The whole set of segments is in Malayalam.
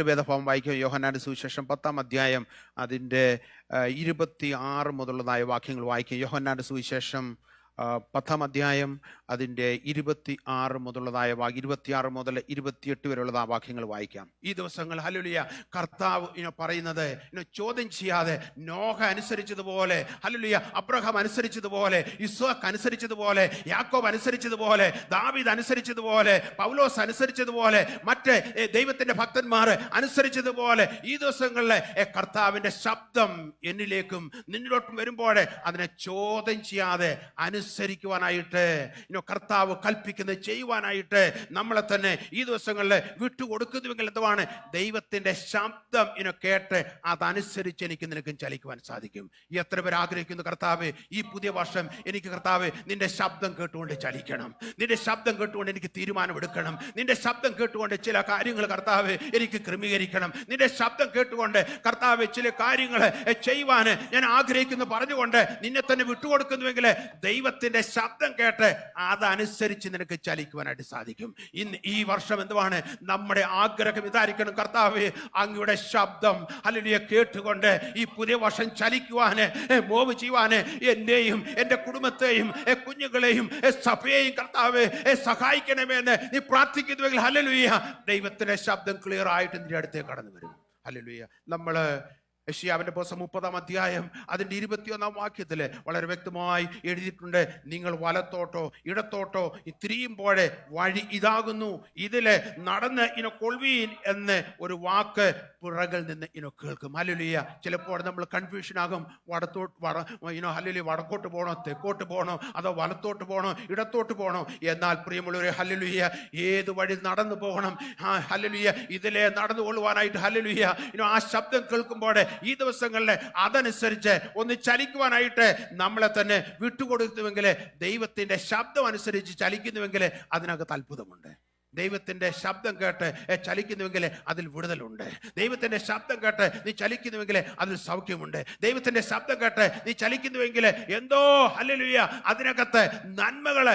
ഒരു ഭേദഭാവം വായിക്കും യോഹനാന്റെ സുവിശേഷം പത്താം അധ്യായം അതിന്റെ ഇരുപത്തി ആറ് മുതലുള്ളതായ വാക്യങ്ങൾ വായിക്കും യോഹന്നാന്റെ സുവിശേഷം പത്താം അധ്യായം അതിന്റെ ഇരുപത്തി ആറ് മുതലുള്ളതായ വാ ഇരുപത്തിയാറ് മുതൽ ഇരുപത്തിയെട്ട് വരെയുള്ള വാക്യങ്ങൾ വായിക്കാം. ഈ ദിവസങ്ങൾ ഹലുലിയ കർത്താവ് ഇനോ പറയുന്നത് ഇനോ ചോദ്യം ചെയ്യാതെ നോഹ അനുസരിച്ചതുപോലെ ഹലുലിയ അബ്രഹാം അനുസരിച്ചതുപോലെ ഇസ്വാഖ് അനുസരിച്ചതുപോലെ യാക്കോബ് അനുസരിച്ചതുപോലെ ദാവിദ് അനുസരിച്ചതുപോലെ പൗലോസ് അനുസരിച്ചതുപോലെ മറ്റ് ദൈവത്തിന്റെ ഭക്തന്മാർ അനുസരിച്ചതുപോലെ ഈ ദിവസങ്ങളിലെ കർത്താവിന്റെ ശബ്ദം എന്നിലേക്കും നിന്നിലോട്ടും വരുമ്പോൾ അതിനെ ചോദ്യം ചെയ്യാതെ അനുസരിക്കുവാനായിട്ട് കർത്താവ് കൽപ്പിക്കുന്നത് ചെയ്യുവാനായിട്ട് നമ്മളെ തന്നെ ഈ ദിവസങ്ങളിൽ വിട്ടുകൊടുക്കുന്നുവെങ്കിൽ എന്തുവാണ്? ദൈവത്തിന്റെ ശബ്ദം ഇനോ കേട്ട് അതനുസരിച്ച് എനിക്ക് നിനക്കും ചലിക്കുവാൻ സാധിക്കും. എത്ര പേർ ആഗ്രഹിക്കുന്നു കർത്താവ് ഈ പുതിയ വർഷം എനിക്ക് കർത്താവ് നിന്റെ ശബ്ദം കേട്ടുകൊണ്ട് ചലിക്കണം. നിന്റെ ശബ്ദം കേട്ടുകൊണ്ട് എനിക്ക് തീരുമാനമെടുക്കണം. നിന്റെ ശബ്ദം കേട്ടുകൊണ്ട് ചില കാര്യങ്ങൾ കർത്താവ് എനിക്ക് ക്രമീകരിക്കണം. നിന്റെ ശബ്ദം കേട്ടുകൊണ്ട് കർത്താവ് ചില കാര്യങ്ങൾ ചെയ്യുവാൻ ഞാൻ ആഗ്രഹിക്കുന്നു. പറഞ്ഞുകൊണ്ട് നിന്നെ തന്നെ വിട്ടുകൊടുക്കുന്നുവെങ്കിൽ ദൈവത്തിന്റെ ശബ്ദം കേട്ട് അതനുസരിച്ച് നിനക്ക് ചലിക്കുവാനായിട്ട് സാധിക്കും. ഇന്ന് ഈ വർഷം എന്തുവാണ്? നമ്മുടെ ആഗ്രഹം ഇതായിരിക്കണം കർത്താവ് അങ്ങയുടെ ശബ്ദം. അല്ലെങ്കിൽ കേട്ടുകൊണ്ട് ഈ പുതിയ വർഷം ചലിക്കുവാന് മോവ് ചെയ്യുവാന് എന്നെയും എന്റെ കുടുംബത്തെയും കുഞ്ഞുങ്ങളെയും സഭയെയും കർത്താവ് സഹായിക്കണമെന്ന് നീ പ്രാർത്ഥിക്കുന്നുവെങ്കിൽ ഹലലുയ്യ ദൈവത്തിന്റെ ശബ്ദം ക്ലിയർ ആയിട്ട് നിന്റെ അടുത്തേക്ക് കടന്നു വരും ഹലലുയ്യ നമ്മൾ യഷ്യാവിന്റെ പുസ്തകം മുപ്പതാം അധ്യായം അതിന്റെ ഇരുപത്തിയൊന്നാം വാക്യത്തിൽ വളരെ വ്യക്തമായി എഴുതിയിട്ടുണ്ട്. നിങ്ങൾ വലത്തോട്ടോ ഇടത്തോട്ടോ തിരിയുമ്പോഴേ വഴി ഇതാകുന്നു. ഇതിൽ നടന്ന് ഇനോ കൊൾവീൻ എന്ന് ഒരു വാക്ക് പിറകിൽ നിന്ന് ഇനോ കേൾക്കും. ഹല്ലേലൂയ. ചിലപ്പോൾ നമ്മൾ കൺഫ്യൂഷൻ ആകും. വടത്തോട്ട് വട ഇനോ ഹല്ലേലൂയ വടക്കോട്ട് പോകണോ തെക്കോട്ട് പോകണോ അതോ വലത്തോട്ട് പോകണോ ഇടത്തോട്ട് പോകണോ എന്നാൽ പ്രിയമുള്ളവരെ ഹല്ലേലൂയ ഏത് വഴി നടന്നു പോകണം? ഹല്ലുലിയ ഇതിലെ നടന്നു കൊള്ളുവാനായിട്ട് ഹല്ലേലൂയ ഇനോ ആ ശബ്ദം കേൾക്കുമ്പോൾ ഈ ദിവസങ്ങളിൽ അതനുസരിച്ച് ഒന്ന് ചലിക്കുവാനായിട്ട് നമ്മളെ തന്നെ വിട്ടുകൊടുത്തുവെങ്കിൽ ദൈവത്തിന്റെ ശബ്ദം അനുസരിച്ച് ചലിക്കുന്നുവെങ്കിൽ അതിനകത്ത് അത്ഭുതമുണ്ട്. ദൈവത്തിന്റെ ശബ്ദം കേട്ട് ചലിക്കുന്നുവെങ്കിൽ അതിൽ വിടുതലുണ്ട്. ദൈവത്തിന്റെ ശബ്ദം കേട്ട് നീ ചലിക്കുന്നുവെങ്കിൽ അതിൽ സൗഖ്യമുണ്ട്. ദൈവത്തിന്റെ ശബ്ദം കേട്ട് നീ ചലിക്കുന്നുവെങ്കിൽ എന്തോ ഹല്ലേലൂയ അതിനകത്ത് നന്മകൾ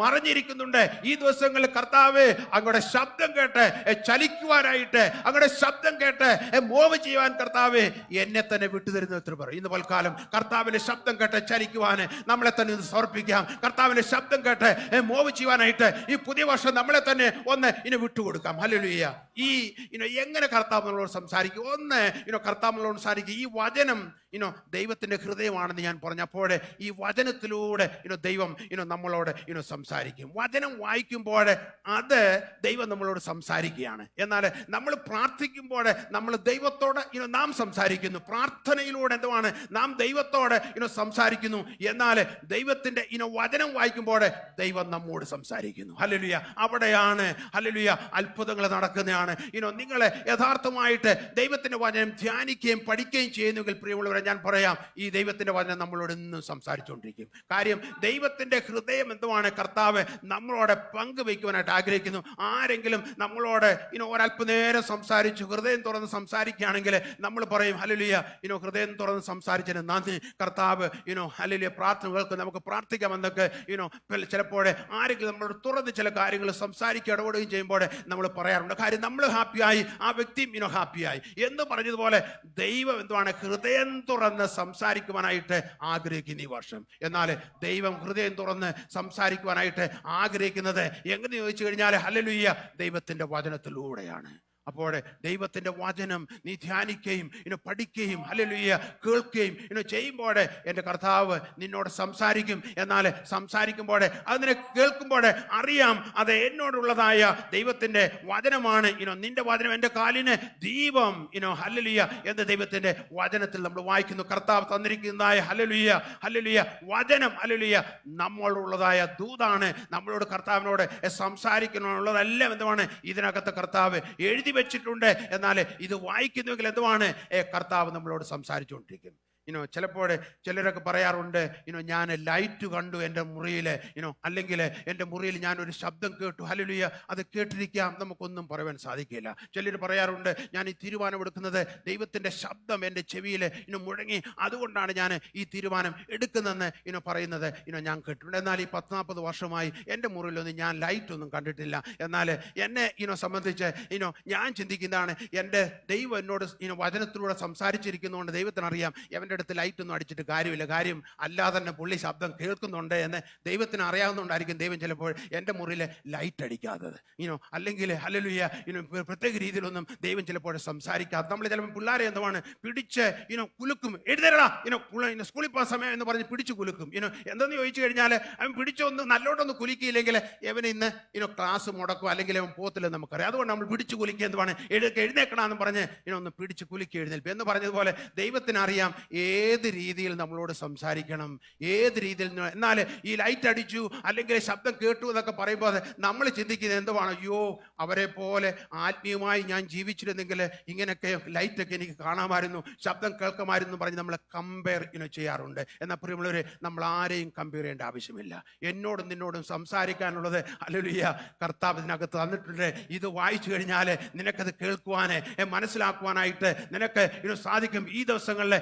മറിഞ്ഞിരിക്കുന്നുണ്ട്. ഈ ദിവസങ്ങളിൽ കർത്താവ് അങ്ങയുടെ ശബ്ദം കേട്ട് ചലിക്കുവാനായിട്ട് അങ്ങയുടെ ശബ്ദം കേട്ട് മോവ് ചെയ്യുവാൻ കർത്താവ് എന്നെ തന്നെ വിട്ടുതരുന്ന എത്ര പറയും. ഇന്ന് പൽക്കാലം കർത്താവിന്റെ ശബ്ദം കേട്ട് ചലിക്കുവാൻ നമ്മളെ തന്നെ സമർപ്പിക്കാം. കർത്താവിന്റെ ശബ്ദം കേട്ട് മോവ് ചെയ്യുവാനായിട്ട് ഈ പുതിയ വർഷം നമ്മളെ തന്നെ ഒന്ന് ഇനി വിട്ടുകൊടുക്കാം. ഹലലുയ്യ ഈ ഇനോ എങ്ങനെ കർത്താവ് നമ്മളോട് സംസാരിക്കും? ഒന്ന് ഇനോ കർത്താവ് നമ്മളോട് സംസാരിക്കും. ഈ വചനം ഇനോ ദൈവത്തിന്റെ ഹൃദയമാണെന്ന് ഞാൻ പറഞ്ഞപ്പോൾ ഈ വചനത്തിലൂടെ ഇനോ ദൈവം ഇനോ നമ്മളോട് ഇനോ സംസാരിക്കും. വചനം വായിക്കുമ്പോൾ അത് ദൈവം നമ്മളോട് സംസാരിക്കുകയാണ്. എന്നാൽ നമ്മൾ പ്രാർത്ഥിക്കുമ്പോൾ നമ്മൾ ദൈവത്തോട് ഇനോ നാം സംസാരിക്കുന്നു. പ്രാർത്ഥനയിലൂടെ എന്തുവാണ്? നാം ദൈവത്തോട് ഇനോ സംസാരിക്കുന്നു. എന്നാൽ ദൈവത്തിന്റെ ഇനോ വചനം വായിക്കുമ്പോൾ ദൈവം നമ്മോട് സംസാരിക്കുന്നു. ഹല്ലേലൂയ. അവിടെയാണ് ഹല്ലേലൂയ അത്ഭുതങ്ങൾ നടക്കുന്നതാണ്. ഇനോ നിങ്ങളെ യഥാർത്ഥമായിട്ട് ദൈവത്തിന്റെ വചനം ധ്യാനിക്കുകയും പഠിക്കുകയും ചെയ്യുന്നെങ്കിൽ പ്രിയമുള്ളവരെ ഞാൻ പറയാം ഈ ദൈവത്തിന്റെ വചനം നമ്മളോട് ഇന്നും സംസാരിച്ചുകൊണ്ടിരിക്കും. കാര്യം ദൈവത്തിന്റെ ഹൃദയം എന്തുമാണ് കർത്താവ് നമ്മളോട് പങ്കുവയ്ക്കുവാനായിട്ട് ആഗ്രഹിക്കുന്നു. ആരെങ്കിലും നമ്മളോട് ഇനോ ഒരല്പനേരം സംസാരിച്ചു ഹൃദയം തുറന്ന് സംസാരിക്കുകയാണെങ്കിൽ നമ്മൾ പറയും ഹല്ലേലൂയ ഇനോ ഹൃദയം തുറന്ന് സംസാരിച്ചതിന് നന്ദി. കർത്താവ് ഇനോ ഹല്ലേലൂയ പ്രാർത്ഥനകൾക്ക് നമുക്ക് പ്രാർത്ഥിക്കാം പ്രാർത്ഥിക്കാമെന്നൊക്കെ ഇനോ ചിലപ്പോൾ ആരെങ്കിലും നമ്മളോട് തുറന്ന് ചില കാര്യങ്ങൾ സംസാരിക്കുക ഇടപെടുകയും ചെയ്യുമ്പോൾ നമ്മൾ പറയാറുണ്ട്. കാര്യം നമ്മൾ ഹാപ്പിയായി ആ വ്യക്തിയും ഇനോ ഹാപ്പിയായി എന്ന് പറഞ്ഞതുപോലെ ദൈവം എന്തുവാണ്? ഹൃദയം തുറന്ന് സംസാരിക്കുവാനായിട്ട് ആഗ്രഹിക്കുന്ന ഈ വർഷം. എന്നാൽ ദൈവം ഹൃദയം തുറന്ന് സംസാരിക്കുവാനായിട്ട് ആഗ്രഹിക്കുന്നത് എങ്ങനെ ചോദിച്ചു കഴിഞ്ഞാൽ ഹലലുയ്യ ദൈവത്തിന്റെ വചനത്തിലൂടെയാണ്. അപ്പോൾ ദൈവത്തിന്റെ വചനം നീ ധ്യാനിക്കുകയും ഇനി പഠിക്കുകയും ഹല്ലേലൂയ കേൾക്കുകയും ഇനി ചെയ്യുമ്പോൾ എന്റെ കർത്താവ് നിന്നോട് സംസാരിക്കും. എന്നാൽ സംസാരിക്കുമ്പോൾ അതിനെ കേൾക്കുമ്പോൾ അറിയാം അത് എന്നോടുള്ളതായ ദൈവത്തിന്റെ വചനമാണ്. ഇനോ നിന്റെ വചനം എന്റെ കാലിന് ദീപം. ഇനോ ഹല്ലേലൂയ എന്ന് ദൈവത്തിന്റെ വചനത്തിൽ നമ്മൾ വായിക്കുന്നു. കർത്താവ് തന്നിരിക്കുന്നതായ ഹല്ലേലൂയ ഹല്ലേലൂയ വചനം ഹല്ലേലൂയ നമ്മളുള്ളതായ ദൂതാണ്. നമ്മളോട് കർത്താവിനോട് സംസാരിക്കണമെന്നുള്ളതെല്ലാം എന്തുമാണ് ഇതിനകത്ത് കർത്താവ് എഴുതി വെച്ചിട്ടുണ്ട്. എന്നാൽ ഇത് വായിക്കുന്നുവെങ്കിൽ എന്തുവാണ്? കർത്താവ് നമ്മളോട് സംസാരിച്ചുകൊണ്ടിരിക്കും ഇനോ ചിലപ്പോൾ ചിലരൊക്കെ പറയാറുണ്ട് ഇനോ ഞാൻ ലൈറ്റ് കണ്ടു എന്റെ മുറിയിൽ ഇനോ അല്ലെങ്കിൽ എന്റെ മുറിയിൽ ഞാൻ ഒരു ശബ്ദം കേട്ടു. ഹലുലിയ അത് കേട്ടിരിക്കാം. നമുക്കൊന്നും പറയാൻ സാധിക്കില്ല. ചിലർ പറയാറുണ്ട് ഞാൻ ഈ തീരുമാനം എടുക്കുന്നത് ദൈവത്തിന്റെ ശബ്ദം എന്റെ ചെവിയിൽ ഇനോ മുഴങ്ങി. അതുകൊണ്ടാണ് ഞാൻ ഈ തീരുമാനം എടുക്കുന്നതെന്ന് ഇനോ പറയുന്നത്. ഇനോ ഞാൻ കേട്ടിട്ടുണ്ട്. എന്നാൽ ഈ പത്ത് നാൽപ്പത് വർഷമായി എന്റെ മുറിയിലൊന്നും ഞാൻ ലൈറ്റ് ഒന്നും കണ്ടിട്ടില്ല. എന്നാൽ എന്നെ ഇനോ സംബന്ധിച്ച് ഇനോ ഞാൻ ചിന്തിക്കുന്നതാണ് എന്റെ ദൈവം എന്നോട് ഇനോ വചനത്തിലൂടെ സംസാരിച്ചിരിക്കുന്നതുകൊണ്ട് ദൈവത്തിനറിയാം എവന്റെ അടുത്ത് ലൈറ്റ് ഒന്നും അടിച്ചിട്ട് കാര്യമില്ല. കാര്യം അല്ലാതെ തന്നെ പുള്ളി ശബ്ദം കേൾക്കുന്നുണ്ട് എന്ന് ദൈവത്തിന് അറിയാവുന്നതുകൊണ്ടായിരിക്കും ദൈവം ചിലപ്പോൾ എന്റെ മുറിയിൽ ലൈറ്റ് അടിക്കാത്തത്. ഇനോ അല്ലെങ്കിൽ ഹല്ലേലൂയ ഇനോ പ്രത്യേക രീതിയിലൊന്നും ദൈവം ചിലപ്പോൾ സംസാരിക്കാത്ത. നമ്മൾ ചിലപ്പോൾ പിള്ളേരെ എന്തുവാണ് പിടിച്ച് ഇനോ കുലുക്കും. എഴുതരടാ. ഇനോ ഇനോ സ്കൂളിൽ പോകാൻ സമയം എന്ന് പറഞ്ഞ് പിടിച്ച് കുലുക്കും. ഇനോ എന്തെന്ന് ചോദിച്ചു കഴിഞ്ഞാൽ അവൻ പിടിച്ചൊന്ന് നല്ലോട്ടൊന്ന് കുലുക്കിയില്ലെങ്കിൽ ഇവൻ ഇന്ന് ഇനോ ക്ലാസ് മുടക്കും. അല്ലെങ്കിൽ അവൻ പോകത്തില്ലെന്ന് നമുക്കറിയാം. അതുകൊണ്ട് നമ്മൾ പിടിച്ച് കുലുക്കി എന്തുവാണ്? എഴുന്നേക്കണമെന്ന് പറഞ്ഞ് ഇനോ ഒന്ന് പിടിച്ച് കുലുക്കി എഴുന്നേൽപ്പ്. എന്ന് പറഞ്ഞതുപോലെ ദൈവത്തിന് അറിയാം ഏത് രീതിയിൽ നമ്മളോട് സംസാരിക്കണം? ഏത് രീതിയിൽ എന്നാൽ ഈ ലൈറ്റ് അടിച്ചു അല്ലെങ്കിൽ ശബ്ദം കേട്ടു എന്നൊക്കെ പറയുമ്പോൾ നമ്മൾ ചിന്തിക്കുന്നത് എന്തുവാണ്? അയ്യോ അവരെ പോലെ ആത്മീയമായി ഞാൻ ജീവിച്ചിരുന്നെങ്കിൽ ഇങ്ങനെയൊക്കെ ലൈറ്റൊക്കെ എനിക്ക് കാണാമായിരുന്നു ശബ്ദം കേൾക്കുമായിരുന്നു പറഞ്ഞ് നമ്മളെ കമ്പയർ ഇങ്ങനെ ചെയ്യാറുണ്ട്. എന്നാൽ പ്രിയമുള്ളവരെ നമ്മൾ ആരെയും കമ്പയർ ചെയ്യേണ്ട ആവശ്യമില്ല. എന്നോടും നിന്നോടും സംസാരിക്കാനുള്ളത് അല്ലുലിയ കർത്താവ് ഇതിനകത്ത് തന്നിട്ടുണ്ട്. ഇത് വായിച്ചു കഴിഞ്ഞാൽ നിനക്കത് കേൾക്കുവാൻ മനസ്സിലാക്കുവാനായിട്ട് നിനക്ക് ഇത് സാധിക്കും. ഈ ദിവസങ്ങളിൽ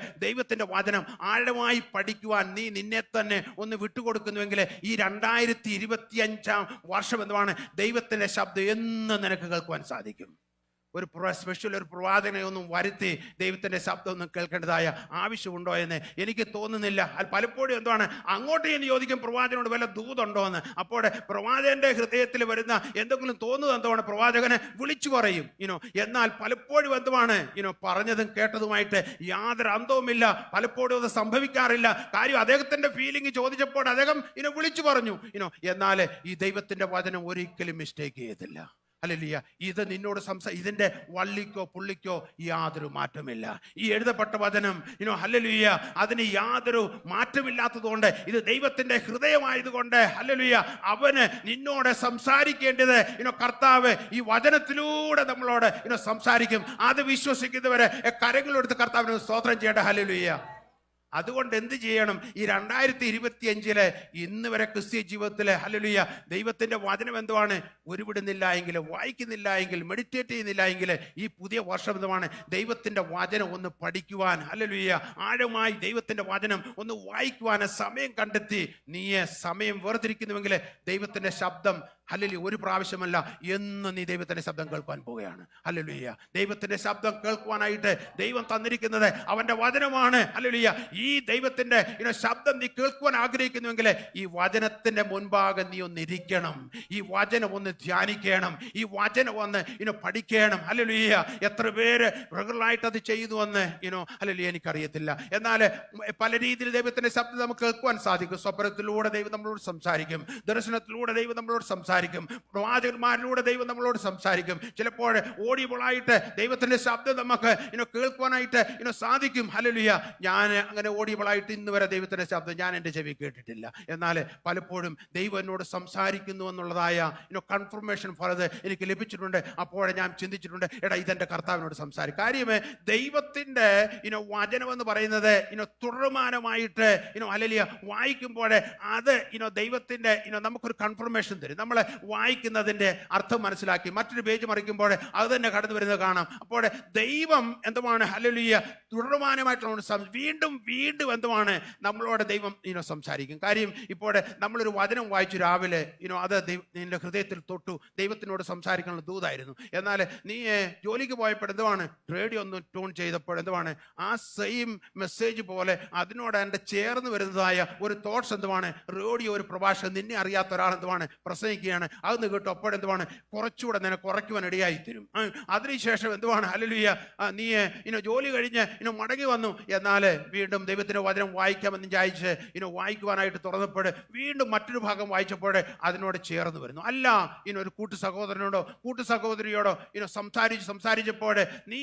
ദൈവത്തിന്റെ വചനം ആഴമായി പഠിക്കുവാൻ നീ നിന്നെ തന്നെ ഒന്ന് വിട്ടുകൊടുക്കുന്നുവെങ്കിൽ ഈ രണ്ടായിരത്തി ഇരുപത്തി അഞ്ചാം വർഷം എന്തുവാണ്? ദൈവത്തിന്റെ ശബ്ദം എന്ന് നിനക്ക് കേൾക്കുവാൻ സാധിക്കും. ഒരു സ്പെഷ്യൽ ഒരു പ്രവാചകനെ ഒന്നും വരുത്തി ദൈവത്തിന്റെ ശബ്ദമൊന്നും കേൾക്കേണ്ടതായ ആവശ്യമുണ്ടോ എന്ന് എനിക്ക് തോന്നുന്നില്ല. അത് പലപ്പോഴും എന്താണ് അങ്ങോട്ട് ഞാൻ ചോദിക്കും പ്രവാചകനോട് വല്ല ദൂതുണ്ടോ എന്ന് അപ്പോൾ പ്രവാചകന്റെ ഹൃദയത്തിൽ വരുന്ന എന്തെങ്കിലും തോന്നുന്നത് എന്താണ് പ്രവാചകനെ വിളിച്ചു പറയും. ഇനോ എന്നാൽ പലപ്പോഴും എന്തുമാണ് ഇനോ പറഞ്ഞതും കേട്ടതുമായിട്ട് യാതൊരു അന്തവുമില്ല. പലപ്പോഴും അത് സംഭവിക്കാറില്ല. കാര്യം അദ്ദേഹത്തിന്റെ ഫീലിംഗ് ചോദിച്ചപ്പോൾ അദ്ദേഹം ഇനോ വിളിച്ചു പറഞ്ഞു. ഇനോ എന്നാൽ ഈ ദൈവത്തിന്റെ വചനം ഒരിക്കലും മിസ്റ്റേക്ക് ചെയ്യത്തില്ല. അല്ലല്ല ഇത് നിന്നോട് സംസ ഇതിന്റെ വള്ളിക്കോ പുള്ളിക്കോ യാതൊരു മാറ്റമില്ല. ഈ എഴുതപ്പെട്ട വചനം ഇനോ ഹല്ലലുയ്യ അതിന് യാതൊരു മാറ്റമില്ലാത്തതുകൊണ്ട് ഇത് ദൈവത്തിന്റെ ഹൃദയമായതുകൊണ്ട് ഹല്ലലുയ്യ അവന് നിന്നോട് സംസാരിക്കേണ്ടത് ഇനോ കർത്താവ് ഈ വചനത്തിലൂടെ നമ്മളോട് ഇനോ സംസാരിക്കും. അത് വിശ്വസിക്കുന്നവരെ കരങ്ങളെടുത്ത് കർത്താവിന് സ്തോത്രം ചെയ്യേണ്ട ഹല്ലലുയ്യ അതുകൊണ്ട് എന്ത് ചെയ്യണം? ഈ രണ്ടായിരത്തി ഇരുപത്തി അഞ്ചിലെ ഇന്ന് വരെ ക്രിസ്ത്യ ജീവിതത്തിലെ ഹല്ലേലൂയ ദൈവത്തിന്റെ വചനം എന്തുവാണ്? ഉരുവിടുന്നില്ല എങ്കിൽ വായിക്കുന്നില്ല എങ്കിൽ മെഡിറ്റേറ്റ് ചെയ്യുന്നില്ല എങ്കിൽ ഈ പുതിയ വർഷം എന്തുവാണ്? ദൈവത്തിന്റെ വചനം ഒന്ന് പഠിക്കുവാൻ ഹല്ലേലൂയ ആഴമായി ദൈവത്തിന്റെ വചനം ഒന്ന് വായിക്കുവാൻ സമയം കണ്ടെത്തി. നീയെ സമയം വേർതിരിക്കുന്നുവെങ്കിൽ ദൈവത്തിന്റെ ശബ്ദം ഹല്ലേലൂയ ഒരു പ്രാവശ്യമല്ല എന്ന് നീ ദൈവത്തിന്റെ ശബ്ദം കേൾക്കാൻ പോവുകയാണ്. ഹല്ലേലൂയ. ദൈവത്തിന്റെ ശബ്ദം കേൾക്കുവാനായിട്ട് ദൈവം തന്നിരിക്കുന്നത് അവന്റെ വചനമാണ്. ഹല്ലേലൂയ. ഈ ദൈവത്തിന്റെ ഇങ്ങനെ ശബ്ദം നീ കേൾക്കുവാൻ ആഗ്രഹിക്കുന്നുവെങ്കിൽ ഈ വചനത്തിന്റെ മുൻപാകെ നീ ഒന്ന് ഇരിക്കണം. ഈ വചനം ഒന്ന് ധ്യാനിക്കണം. ഈ വചനം ഒന്ന് ഇനോ പഠിക്കണം. ഹല്ലേലൂയ എത്ര പേര് റെഗുലറായിട്ട് അത് ചെയ്തു എന്ന് ഇനോ ഹല്ലേലൂയ എനിക്കറിയത്തില്ല. എന്നാൽ പല രീതിയിൽ ദൈവത്തിന്റെ ശബ്ദം നമുക്ക് കേൾക്കുവാൻ സാധിക്കും. സ്വപ്നത്തിലൂടെ ദൈവം നമ്മളോട് സംസാരിക്കും. ദർശനത്തിലൂടെ ദൈവം നമ്മളോട് സംസാരിക്കും. പ്രവാചകന്മാരിലൂടെ ദൈവം നമ്മളോട് സംസാരിക്കും. ചിലപ്പോൾ ഓഡിയബിളായിട്ട് ദൈവത്തിന്റെ ശബ്ദം നമുക്ക് ഇനോ കേൾക്കുവാനായിട്ട് ഇനോ സാധിക്കും. ഹല്ലേലൂയ ഞാൻ അങ്ങനെ ഓഡിയബിളായിട്ട് ഇന്ന് വരെ ദൈവത്തിന്റെ ശബ്ദം ഞാൻ എന്റെ ചെവി കേട്ടിട്ടില്ല. എന്നാൽ പലപ്പോഴും ദൈവം എന്നോട് സംസാരിക്കുന്നു എന്നുള്ളതായ ഇനോ കൺഫർമേഷൻ ഫലത് എനിക്ക് ലഭിച്ചിട്ടുണ്ട്. അപ്പോഴേ ഞാൻ ചിന്തിച്ചിട്ടുണ്ട് എടാ ഇതെന്റെ കർത്താവിനോട് സംസാരിക്കും കാര്യമേ ദൈവത്തിന്റെ ഇനോ വചനം എന്ന് പറയുന്നത് ഇനോ തുടർമാനമായിട്ട് ഇനോ അലലിയ വായിക്കുമ്പോൾ അത് ഇനോ ദൈവത്തിന്റെ ഇനോ നമുക്കൊരു കൺഫർമേഷൻ തരും. നമ്മൾ വായിക്കുന്നതിന്റെ അർത്ഥം മനസ്സിലാക്കി മറ്റൊരു പേജ് മറിക്കുമ്പോൾ അത് തന്നെ കടന്നു വരുന്നത് കാണാം. അപ്പോൾ ദൈവം എന്തുമാണ്? ഹലലിയ തുടർമാനമായിട്ട് നമ്മൾ സം- വീണ്ടും വീണ്ടും എന്തുമാണ് നമ്മളോട് ദൈവം ഇനോ സംസാരിക്കും. കാര്യം ഇപ്പോൾ നമ്മളൊരു വചനം വായിച്ചു രാവിലെ ഇനോ അത് നിന്റെ ഹൃദയത്തിൽ തൊട്ടു. ദൈവത്തിനോട് സംസാരിക്കാനുള്ള ദൂതായിരുന്നു. എന്നാൽ നീ ജോലിക്ക് പോയപ്പോൾ എന്തുവാണ്? റേഡിയോ ഒന്ന് ട്യൂൺ ചെയ്തപ്പോൾ എന്തുവാണ്? ആ സെയിം മെസ്സേജ് പോലെ അതിനോട് എന്റെ ചേർന്ന് വരുന്നതായ ഒരു തോട്ട്സ് എന്തുവാണ്? റേഡിയോ ഒരു പ്രഭാഷകൻ നിന്നെ അറിയാത്ത ഒരാൾ എന്തുവാണ്? പ്രസംഗിക്കുകയാണ്. അതെന്ന് കേട്ടോ അപ്പോൾ എന്തുവാണ്? കുറച്ചുകൂടെ നിന്നെ കുറയ്ക്കുവാൻ ഇടയായി തരും. അതിനുശേഷം എന്തുവാണ്? അല്ലെ ആ, നീ ഇനോ ജോലി കഴിഞ്ഞ് ഇനോ മടങ്ങി വന്നു. എന്നാൽ വീണ്ടും ദൈവത്തിന്റെ വചനം വായിക്കാമെന്ന് വിചാരിച്ച് ഇനി വായിക്കുവാനായിട്ട് തുറന്നപ്പോൾ വീണ്ടും മറ്റൊരു ഭാഗം വായിച്ചപ്പോൾ അതിനോട് ചേർന്ന് വരുന്നു. അല്ല ഇനി ഒരു കൂട്ടു സഹോദരനോടോ കൂട്ടു സഹോദരിയോടോ ഇനോ സംസാരിച്ച് സംസാരിച്ചപ്പോൾ നീ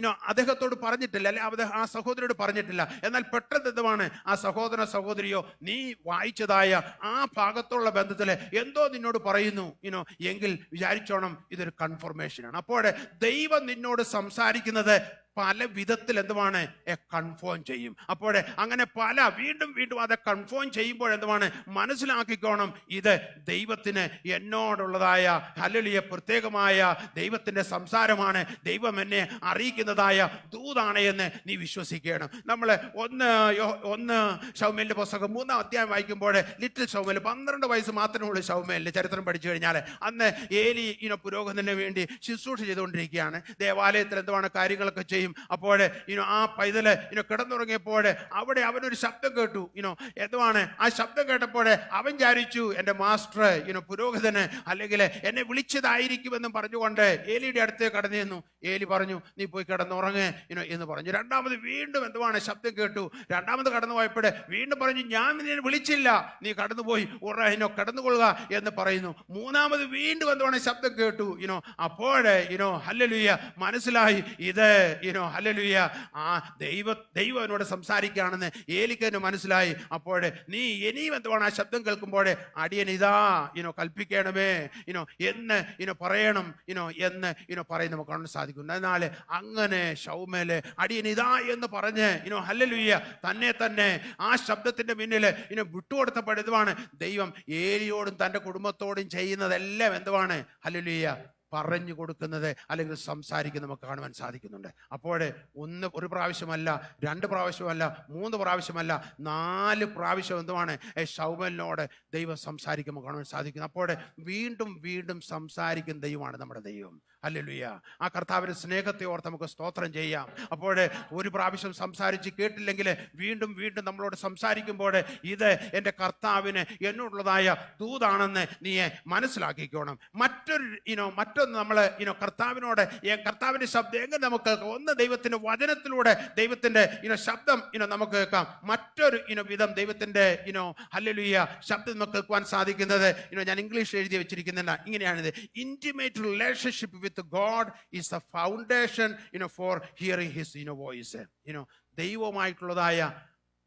ഇനോ അദ്ദേഹത്തോട് പറഞ്ഞിട്ടില്ല അല്ലെ അദ്ദേഹം ആ സഹോദരിയോട് പറഞ്ഞിട്ടില്ല. എന്നാൽ പെട്ടെന്ന് ആ സഹോദര സഹോദരിയോ നീ വായിച്ചതായ ആ ഭാഗത്തുള്ള ബന്ധത്തിൽ എന്തോ നിന്നോട് പറയുന്നു. ഇനോ എങ്കിൽ വിചാരിച്ചോണം ഇതൊരു കൺഫർമേഷനാണ് അപ്പോൾ ദൈവം നിന്നോട് സംസാരിക്കുന്നത് പല വിധത്തിൽ എന്തുമാണ് കൺഫേം ചെയ്യും. അപ്പോഴേ അങ്ങനെ പല വീണ്ടും വീണ്ടും അത് കൺഫേം ചെയ്യുമ്പോൾ എന്തുമാണ് മനസ്സിലാക്കിക്കോണം. ഇത് ദൈവത്തിന് എന്നോടുള്ളതായ ഹല്ലേലൂയ പ്രത്യേകമായ ദൈവത്തിന്റെ സംസാരമാണ്. ദൈവം എന്നെ അറിയിക്കുന്നതായ ദൂതാണ് എന്ന് നീ വിശ്വസിക്കണം. നമ്മൾ ഒന്ന് ഒന്ന് ശൗമേലിന്റെ പുസ്തകം മൂന്നാം അധ്യായം വായിക്കുമ്പോൾ ലിറ്റിൽ ഷൗമേൽ പന്ത്രണ്ട് വയസ്സ് മാത്രമേ ഉള്ളൂ ശൗമേലിന്റെ ചരിത്രം പഠിച്ചു കഴിഞ്ഞാൽ. അന്ന് ഏലി ഇനോ പുരോഗതിന് വേണ്ടി ശുശ്രൂഷ ചെയ്തുകൊണ്ടിരിക്കുകയാണ്. ദേവാലയത്തിൽ എന്തുവാണ്? കാര്യങ്ങളൊക്കെ ചെയ്യും അപ്പോൾ ഇനോ ആ പൈതൽ ഇനോ കിടന്നുറങ്ങിയപ്പോൾ അവിടെ അവനൊരു ശബ്ദം കേട്ടു. ഇനോ എന്തുവാണ്? ആ ശബ്ദം കേട്ടപ്പോൾ അവൻ വിചാരിച്ചു എന്റെ മാസ്റ്റർ ഇനോ പുരോഹിതന് അല്ലെങ്കിൽ എന്നെ വിളിച്ചതായിരിക്കുമെന്നും പറഞ്ഞുകൊണ്ട് ഏലിയുടെ അടുത്ത് കടന്നു ചെന്നു. ഏലി പറഞ്ഞു നീ പോയി കിടന്നുറങ്ങ് ഇനോ എന്ന് പറഞ്ഞു. രണ്ടാമത് വീണ്ടും എന്തുവാണ്? ശബ്ദം കേട്ടു. രണ്ടാമത് കടന്നു പോയപ്പോൾ വീണ്ടും പറഞ്ഞു ഞാൻ നിന്നെ വിളിച്ചില്ല. നീ കടന്നുപോയി ഉറ ഇനോ കിടന്നുകൊള്ളുക എന്ന് പറയുന്നു. മൂന്നാമത് വീണ്ടും എന്തുവാണ്? ശബ്ദം കേട്ടു. ഇനോ അപ്പോഴേ ഇനോ ഹല്ലലുയ്യ മനസ്സിലായി. ഇത് ഇനോ ഹല്ലലുയ്യ ആ ദൈവ ദൈവം എന്നോട് സംസാരിക്കുകയാണെന്ന് ഏലിക്കന് മനസ്സിലായി. അപ്പോൾ നീ ഇനിയും എന്തുവാണ് ആ ശബ്ദം കേൾക്കുമ്പോൾ? അടിയൻ ഇതാ ഇനോ കൽപ്പിക്കണമേ. ഇനോ എന്ന് ഇനോ പറയണം. ഇനോ എന്ന് ഇനോ പറയും നമുക്ക് കാണാൻ സാധിക്കും. എന്നാൽ അങ്ങനെ ഷൗമേൽ അടിയൻ ഇതാ എന്ന് പറഞ്ഞ് ഇനോ ഹല്ലലുയ്യ തന്നെ തന്നെ ആ ശബ്ദത്തിന്റെ മുന്നിൽ ഇനോ വിട്ടുകൊടുത്തപ്പോൾ എന്തുവാണ്? ദൈവം ഏലിയോടും തന്റെ കുടുംബത്തോടും ചെയ്യുന്നതെല്ലാം എന്തുവാണ്? ഹല്ലലുയ്യ പറഞ്ഞു കൊടുക്കുന്നത് അല്ലെങ്കിൽ സംസാരിക്കുന്നത് നമുക്ക് കാണുവാൻ സാധിക്കുന്നുണ്ട്. അപ്പോൾ ഒന്ന് ഒരു പ്രാവശ്യമല്ല രണ്ട് പ്രാവശ്യമല്ല മൂന്ന് പ്രാവശ്യമല്ല നാല് പ്രാവശ്യം എന്തുമാണ് ശൗമലിനോട് ദൈവം സംസാരിക്കുമ്പോൾ കാണുവാൻ സാധിക്കുന്നു. അപ്പോൾ വീണ്ടും വീണ്ടും സംസാരിക്കുന്ന ദൈവമാണ് നമ്മുടെ ദൈവം. അല്ലേലുയ്യ ആ കർത്താവിന്റെ സ്നേഹത്തെ ഓർത്ത് നമുക്ക് സ്തോത്രം ചെയ്യാം. അപ്പോൾ ഒരു പ്രാവശ്യം സംസാരിച്ച് കേട്ടില്ലെങ്കിൽ വീണ്ടും വീണ്ടും നമ്മളോട് സംസാരിക്കുമ്പോൾ ഇത് എന്റെ കർത്താവിന് എന്നുള്ളതായ ദൂതാണെന്ന് നീ മനസ്സിലാക്കിക്കോണം. മറ്റൊരു ഇനോ മറ്റൊന്ന് നമ്മൾ ഇനോ കർത്താവിനോട് കർത്താവിന്റെ ശബ്ദം എങ്ങനെ നമുക്ക് ഒന്ന് ദൈവത്തിന്റെ വചനത്തിലൂടെ ദൈവത്തിന്റെ ഇനോ ശബ്ദം ഇനോ നമുക്ക് കേൾക്കാം. മറ്റൊരു ഇനോ വിധം ദൈവത്തിന്റെ ഇനോ ഹല്ലേലൂയ ശബ്ദം നമുക്ക് കേൾക്കുവാൻ സാധിക്കുന്നത് ഇനോ ഞാൻ ഇംഗ്ലീഷ് എഴുതി വെച്ചിരിക്കുന്നില്ല. ഇങ്ങനെയാണിത്. Intimate relationship with God is a foundation ഇനോ ഫോർ ഹിയറിംഗ് ഹിസ് ഇനോ വോയിസ് ഇനോ ദൈവമായിട്ടുള്ളതായ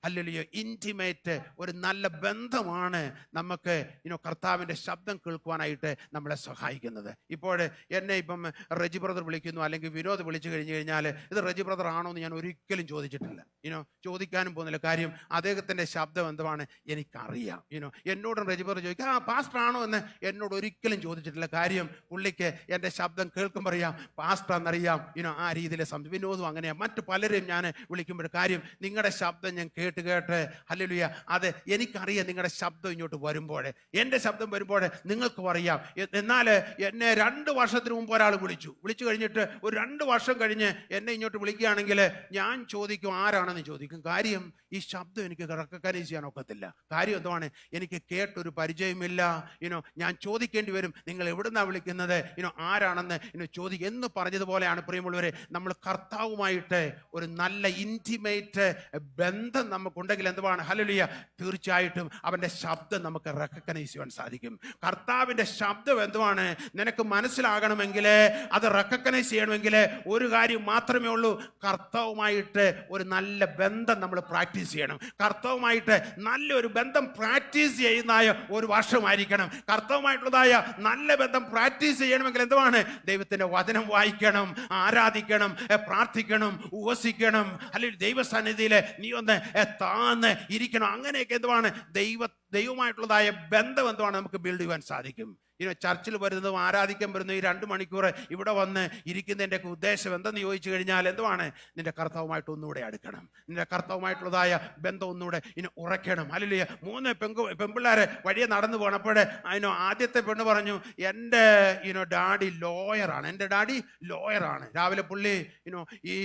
അല്ലെങ്കിൽ ഇന്റിമേറ്റ് ഒരു നല്ല ബന്ധമാണ് നമുക്ക് ഇനോ കർത്താവിന്റെ ശബ്ദം കേൾക്കുവാനായിട്ട് നമ്മളെ സഹായിക്കുന്നത്. ഇപ്പോൾ എന്നെ ഇപ്പം റജി ബ്രദർ വിളിക്കുന്നു അല്ലെങ്കിൽ വിനോദ് വിളിച്ചു കഴിഞ്ഞു കഴിഞ്ഞാൽ ഇത് റജി ബ്രദർ ആണോ എന്ന് ഞാൻ ഒരിക്കലും ചോദിച്ചിട്ടില്ല. ഇനോ ചോദിക്കാനും പോകുന്നില്ല. കാര്യം അദ്ദേഹത്തിന്റെ ശബ്ദം എന്തുവാണ്? എനിക്കറിയാം. ഇനോ എന്നോടും റജി ബ്രദർ ചോദിക്കുക ആ പാസ്റ്റർ ആണോ? എന്ന് എന്നോട് ഒരിക്കലും ചോദിച്ചിട്ടില്ല. കാര്യം പുള്ളിക്ക് എന്റെ ശബ്ദം കേൾക്കുമ്പോൾ അറിയാം പാസ്റ്റർ എന്നറിയാം ഇനോ ആ രീതിയിലെ വിനോദം അങ്ങനെയാണ് മറ്റു പലരെയും ഞാൻ വിളിക്കുമ്പോൾ കാര്യം നിങ്ങളുടെ ശബ്ദം ഞാൻ കേട്ട് കേട്ട് ഹല്ലേലൂയ. അത് എനിക്കറിയാം നിങ്ങളുടെ ശബ്ദം ഇങ്ങോട്ട് വരുമ്പോൾ എന്റെ ശബ്ദം വരുമ്പോൾ നിങ്ങൾക്കും അറിയാം. എന്നാൽ എന്നെ രണ്ട് വർഷത്തിന് മുമ്പ് ഒരാൾ വിളിച്ചു. വിളിച്ചു കഴിഞ്ഞിട്ട് ഒരു രണ്ട് വർഷം കഴിഞ്ഞ് എന്നെ ഇങ്ങോട്ട് വിളിക്കുകയാണെങ്കിൽ ഞാൻ ചോദിക്കും ആരാണെന്ന് ചോദിക്കും? കാര്യം ഈ ശബ്ദം എനിക്ക് റെക്കഗ്നൈസ് ചെയ്യാൻ ഒക്കത്തില്ല. കാര്യം എന്താണ് എനിക്ക് കേട്ടൊരു പരിചയമില്ല. ഇനോ ഞാൻ ചോദിക്കേണ്ടി വരും. നിങ്ങൾ എവിടുന്നാണ് വിളിക്കുന്നത്? ഇനോ ആരാണെന്ന്? ഇനോ ചോദിക്കും എന്ന് പറഞ്ഞതുപോലെയാണ് പ്രിയമുള്ളവരെ നമ്മൾ കർത്താവുമായിട്ട് ഒരു നല്ല ഇന്റിമേറ്റ് ബന്ധം നമുക്കുണ്ടെങ്കിൽ എന്തുവാണ്? ഹലലിയ തീർച്ചയായിട്ടും അവന്റെ ശബ്ദം നമുക്ക് റെക്കഗ്നൈസ് ചെയ്യാൻ സാധിക്കും. കർത്താവിന്റെ ശബ്ദം എന്തുവാണ്? നിനക്ക് മനസ്സിലാകണമെങ്കിൽ അത് റെക്കഗ്നൈസ് ചെയ്യണമെങ്കിൽ ഒരു കാര്യം മാത്രമേ ഉള്ളൂ. കർത്താവുമായിട്ട് ഒരു നല്ല ബന്ധം നമ്മൾ പ്രാക്ടീസ് ചെയ്യണം. കർത്താവുമായിട്ട് നല്ലൊരു ബന്ധം പ്രാക്ടീസ് ചെയ്യുന്നതായ ഒരു വർഷമായിരിക്കണം. കർത്താവുമായിട്ടുള്ളതായ നല്ല ബന്ധം പ്രാക്ടീസ് ചെയ്യണമെങ്കിൽ എന്തുവാണ്? ദൈവത്തിന്റെ വചനം വായിക്കണം ആരാധിക്കണം പ്രാർത്ഥിക്കണം ഉപസിക്കണം. അല്ലെങ്കിൽ ദൈവസന്നിധിയിൽ നീ ഒന്ന് താന്ന് ഇരിക്കണം. അങ്ങനെയൊക്കെ എന്തുവാണ്? ദൈവ ദൈവമായിട്ടുള്ളതായ ബന്ധം എന്തുവാണ്? നമുക്ക് ബിൽഡ് ചെയ്യുവാൻ സാധിക്കും. ഇനി ചർച്ചിൽ വരുന്നതും ആരാധിക്കാൻ വരുന്നതും ഈ രണ്ട് മണിക്കൂർ ഇവിടെ വന്ന് ഇരിക്കുന്നതിന്റെ ഒക്കെ ഉദ്ദേശം എന്തെന്ന് ചോദിച്ചു കഴിഞ്ഞാൽ എന്തുവാണ്? നിന്റെ കർത്താവുമായിട്ട് ഒന്നുകൂടെ അടുക്കണം. നിന്റെ കർത്താവുമായിട്ടുള്ളതായ ബന്ധം ഒന്നുകൂടെ ഇനി ഉറക്കണം അല്ലെങ്കിൽ മൂന്ന് പെങ്കു പെമ്പിള്ളേരെ വഴിയെ നടന്നു പോണപ്പോൾ അതിനോ ആദ്യത്തെ പെണ്ണ് പറഞ്ഞു എന്റെ ഇനോ ഡാഡി ലോയറാണ് എന്റെ ഡാഡി ലോയറാണ് രാവിലെ പുള്ളി ഇനോ ഈ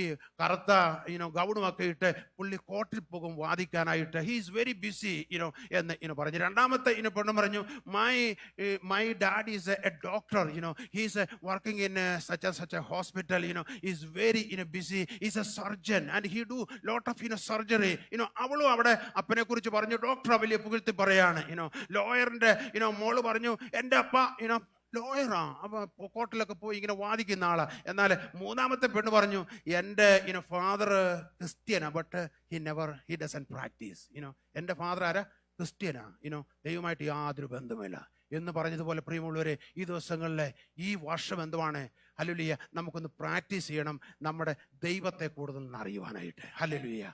കറുത്ത ഇനോ ഗൗണുമൊക്കെ ഇട്ട് പുള്ളി കോർട്ടിൽ പോകും വാദിക്കാനായിട്ട്. He is very busy you know എന്ന് ഇനോ പറഞ്ഞു. രണ്ടാമത്തെ ഇനോ പെണ്ണ് പറഞ്ഞു my my dad is a, a doctor you know. He's uh, working in uh, such and such a hospital you know. He's very you know busy. He's a surgeon and he do lot of you know surgery. You know അവളും അവിടെ അപ്പനെ കുറിച്ച് പറഞ്ഞു ഡോക്ടർ വലിയ പുകഴ്ത്തി പറയാണ്. യുനോ ലോയറിന്റെ യുനോ മോൾ പറഞ്ഞു എന്റെ അപ്പ യുനോ ലോയറാ അപ്പൊ കോർട്ടിലൊക്കെ പോയി ഇങ്ങനെ വാദിക്കുന്ന ആളാ. എന്നാൽ മൂന്നാമത്തെ പെണ്ണ് പറഞ്ഞു എന്റെ you know father ക്രിസ്ത്യനാ but he never he doesn't practice you know എന്റെ ഫാദർ ആരാ? ക്രിസ്ത്യനാ. യുനോ ദൈവമായിട്ട് യാതൊരു ബന്ധമില്ല എന്ന് പറഞ്ഞതുപോലെ പ്രിയമുള്ളവരെ ഈ ദിവസങ്ങളിലെ ഈ വർഷം എന്തുവാണ്? ഹലുലിയ നമുക്കൊന്ന് പ്രാക്ടീസ് ചെയ്യണം. നമ്മുടെ ദൈവത്തെ കൂടുതൽ അറിയുവാനായിട്ട്. ഹല്ലേലൂയ